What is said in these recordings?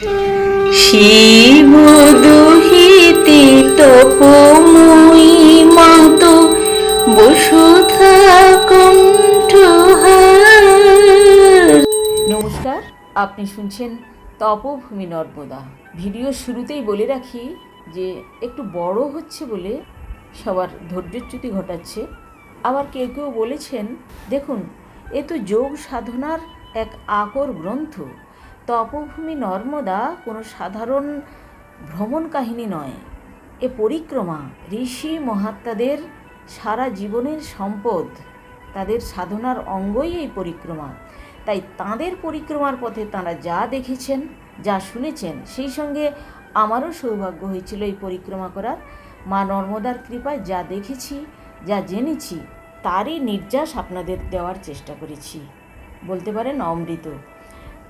শিব দুহিতে তপময়ী মাত নমস্কার, আপনি শুনছেন তপভূমি নর্মদা। ভিডিও শুরুতেই বলে রাখি যে, একটু বড় হচ্ছে বলে সবার ধৈর্যচ্যুতি ঘটাচ্ছে। আবার কেউ কেউ বলেছেন, দেখুন, এ তো যোগ সাধনার এক আকর গ্রন্থ। তপভূমি নর্মদা কোনো সাধারণ ভ্রমণ কাহিনী নয়। এ পরিক্রমা, ঋষি মহাত্মাদের সারা জীবনের সম্পদ, তাদের সাধনার অঙ্গই এই পরিক্রমা। তাই তাঁদের পরিক্রমার পথে তাঁরা যা দেখেছেন, যা শুনেছেন, সেই সঙ্গে আমারও সৌভাগ্য হয়েছিল এই পরিক্রমা করার। মা নর্মদার কৃপায় যা দেখেছি, যা জেনেছি, তারই নির্যাস আপনাদের দেওয়ার চেষ্টা করেছি। বলতে পারেন অমৃত।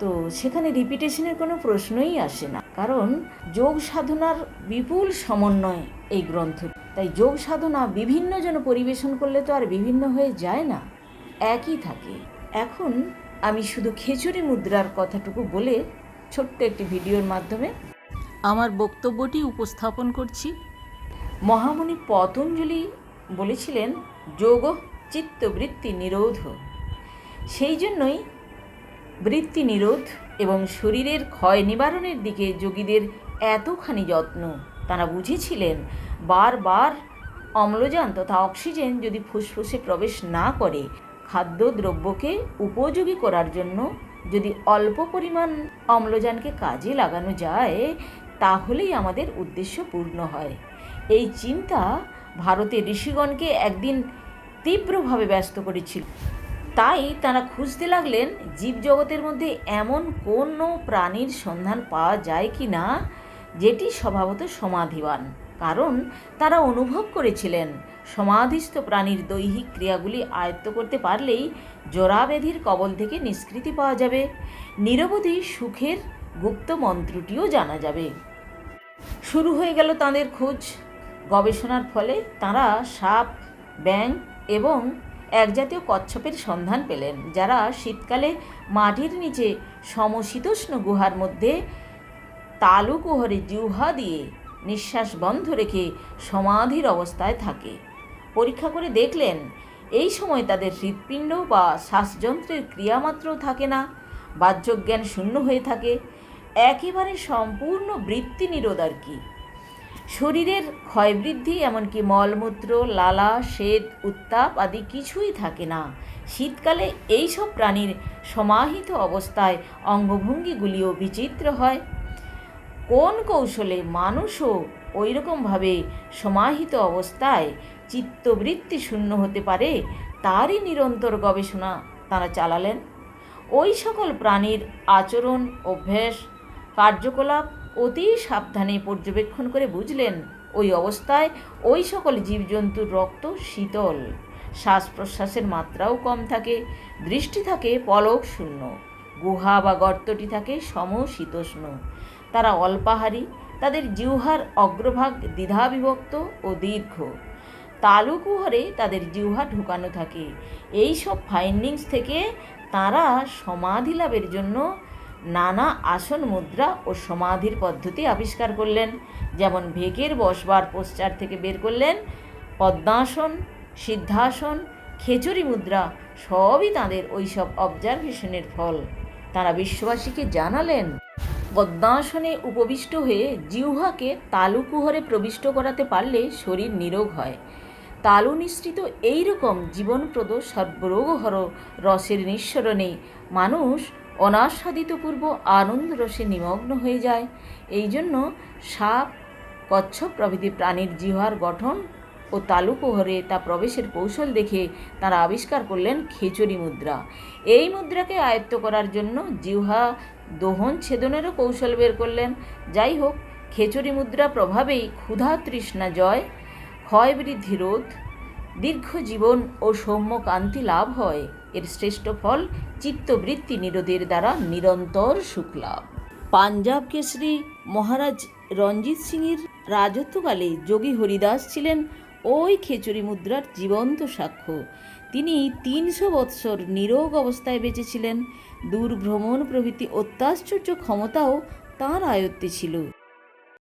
তো সেখানে রিপিটেশনের কোনো প্রশ্নই আসে না। কারণ যোগ সাধনার বিপুল সমন্বয় এই গ্রন্থ। তাই যোগ সাধনা বিভিন্ন জন পরিবেশন করলে তো আর বিভিন্ন হয়ে যায় না। একই থাকে। এখন আমি শুধু খিচুড়ি মুদ্রার কথাটুকু বলে ছোট্ট একটি ভিডিওর মাধ্যমে আমার বক্তব্যটি উপস্থাপন করছি। মহামণি পতঞ্জলি বলেছিলেন, যোগ চিত্তবৃত্তি নিরোধ। সেই জন্যই বৃত্তি নিরোধ এবং শরীরের ক্ষয় নিবারণের দিকে যোগীদের এতখানি যত্ন। তারা বুঝেছিলেন, বারবার অম্লজান তথা অক্সিজেন যদি ফুসফুসে প্রবেশ না করে, খাদ্যদ্রব্যকে উপযোগী করার জন্য যদি অল্প পরিমাণ অম্লজানকে কাজে লাগানো যায়, তাহলেই আমাদের উদ্দেশ্য পূর্ণ হয়। এই চিন্তা ভারতের ঋষিগণকে একদিন তীব্রভাবে ব্যস্ত করেছিল। তাই তারা খুঁজতে লাগলেন জীবজগতের মধ্যে এমন কোনো প্রাণীর সন্ধান পাওয়া যায় কি না? যেটি স্বভাবত সমাধিবান। কারণ তারা অনুভব করেছিলেন, সমাধিস্থ প্রাণীর দৈহিক ক্রিয়াগুলি আয়ত্ত করতে পারলেই জরাব্যাধির কবল থেকে নিষ্কৃতি পাওয়া যাবে। নিরবধি সুখের গুপ্ত মন্ত্রটিও জানা যাবে। শুরু হয়ে গেল তাঁদের খোঁজ। গবেষণার ফলে তারা সাপ ব্যাং এবং এক জাতীয় কচ্ছপের সন্ধান পেলেন, যারা শীতকালে মাটির নিচে সমশীতোষ্ণ গুহার মধ্যে তালু কুহরে জিহ্বা দিয়ে নিঃশ্বাস বন্ধ রেখে সমাধির অবস্থায় থাকে। পরীক্ষা করে দেখলেন, এই সময় তাদের হৃৎপিণ্ড বা শ্বাসযন্ত্রের ক্রিয়ামাত্রও থাকে না, বাহ্যজ্ঞান শূন্য হয়ে থাকে। একেবারে সম্পূর্ণ বৃত্তি নিরোধ আর কি। শরীরের ক্ষয়বৃদ্ধি, এমনকি মলমূত্র, লালা, শ্বেত, উত্তাপ আদি কিছুই থাকে না। শীতকালে এইসব প্রাণীর সমাহিত অবস্থায় অঙ্গভঙ্গিগুলিও বিচিত্র হয়। কোন কৌশলে মানুষও ওই রকমভাবে সমাহিত অবস্থায় চিত্তবৃত্তি শূন্য হতে পারে, তারই নিরন্তর গবেষণা তারা চালালেন। ওই সকল প্রাণীর আচরণ, অভ্যাস, কার্যকলাপ অতি সাবধানে পর্যবেক্ষণ করে বুঝলেন, ওই অবস্থায় ওই সকল জীবজন্তুর রক্ত শীতল। শ্বাস প্রশ্বাসের মাত্রাও কম থাকে, দৃষ্টি থাকে পলক শূন্য, গুহা বা গর্তটি থাকে সমশীতোষ্ণ। তারা অল্পাহারী, তাদের জিহ্বার অগ্রভাগ দ্বিধাবিভক্ত ও দীর্ঘ। তালুকুহরে তাদের জিহ্বা ঢুকানো থাকে। এই সব ফাইন্ডিংস থেকে তারা সমাধি লাভের জন্য নানা আসন মুদ্রা ও সমাধির পদ্ধতি আবিষ্কার করলেন। যেমন ভেকের বসবার পোস্টার থেকে বের করলেন, পদ্মাসন, সিদ্ধাসন খেচুরি মুদ্রা, সবই তাঁদের ওইসব অবজারভেশনের ফল। তারা বিশ্ববাসীকে জানালেন, পদ্মাসনে উপবিষ্ট হয়ে জিহ্বাকে তালুকুহরে প্রবিষ্ট করাতে পারলে শরীর নিরোগ হয়। তালু নিঃসৃত এইরকম জীবনপ্রদ সর্বরোগহর রসের নিঃসরণে মানুষ অনাস্বাদিতপূর্ব আনন্দ রসে নিমগ্ন হয়ে যায়। এই জন্য সাপ, কচ্ছপ প্রভৃতি প্রাণীর জিহার গঠন ও তালুকুহরে তা প্রবেশের কৌশল দেখে তারা আবিষ্কার করলেন খেচুরি মুদ্রা। এই মুদ্রাকে আয়ত্ত করার জন্য জিহ্বা দোহন ছেদনেরও কৌশল বের করলেন। যাই হোক খেচুরি মুদ্রা প্রভাবেই ক্ষুধা তৃষ্ণা জয়, ক্ষয় বৃদ্ধি রোধ, দীর্ঘ জীবন ও সৌম্য কান্তি লাভ হয়। এর শ্রেষ্ঠ ফল চিত্তবৃত্তি নিরোধের দ্বারা নিরন্তর সুখলাভ পাঞ্জাব কেশরী মহারাজ রঞ্জিত সিংয়ের রাজত্বকালে যোগী হরিদাস ছিলেন ওই খেচুরি মুদ্রার জীবন্ত সাক্ষ্য। তিনি তিনশো বৎসর নিরোগ অবস্থায় বেঁচেছিলেন। দূরভ্রমণ প্রভৃতি অত্যাশ্চর্য ক্ষমতাও তাঁর আয়ত্তে ছিল।